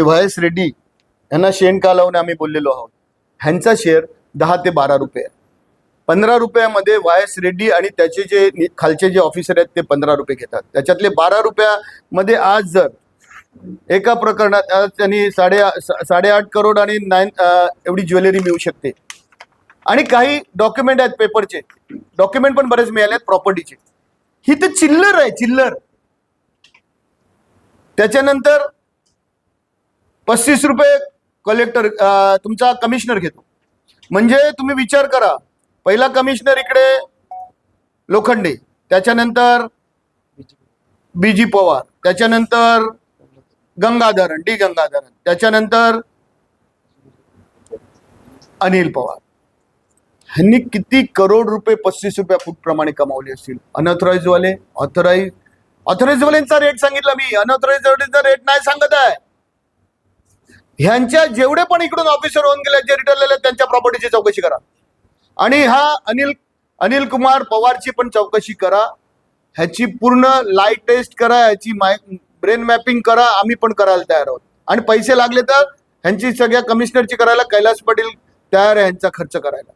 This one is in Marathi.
व्हाय रेड्डी यांना शेण का लावून आम्ही बोललेलो आहोत? ह्यांचा शेअर दहा ते बारा रुपये पंधरा रुपयामध्ये वाय एस रेड्डी आणि त्याचे जे खालचे जे ऑफिसर आहेत ते पंधरा रुपये घेतात. त्याच्यातले बारा रुपयामध्ये आज जर एका प्रकरणात आज त्यांनी साडे साडेआठ करोड आणि नाईन एवढी ज्वेलरी मिळू शकते. आणि काही डॉक्युमेंट आहेत पेपरचे डॉक्युमेंट पण बरेच मिळाले आहेत प्रॉपर्टीचे ही तर चिल्लर आहे चिल्लर. त्याच्यानंतर पस्तीस रुपये कलेक्टर तुमचा कमिशनर घेतो. म्हणजे तुम्ही विचार करा पहिला कमिशनर इकडे लोखंडे त्याच्यानंतर बीजी पवार त्याच्यानंतर गंगाधरन डी गंगाधरन त्याच्यानंतर अनिल पवार. ह्यांनी किती करोड रुपये पस्तीस रुपया फूट प्रमाणे कमावले असतील. अनऑथराईज वाले ऑथराईज ऑथराईज वाल्यांचा रेट सांगितला मी. अनऑथराईज रेट नाही सांगत आहे. ह्यांच्या जेवढे पण इकडून ऑफिसर होऊन गेले जे रिटर्न आहेत त्यांच्या प्रॉपर्टीची चौकशी करा. आणि हा अनिल अनिल कुमार पवारची पण चौकशी करा. ह्याची पूर्ण लाइट टेस्ट करा ह्याची माय ब्रेन मॅपिंग करा आम्ही पण करायला तयार आहोत. आणि पैसे लागले तर ह्यांची सगळ्या कमिशनरची करायला कैलास पाटील तयार आहे ह्यांचा खर्च करायला.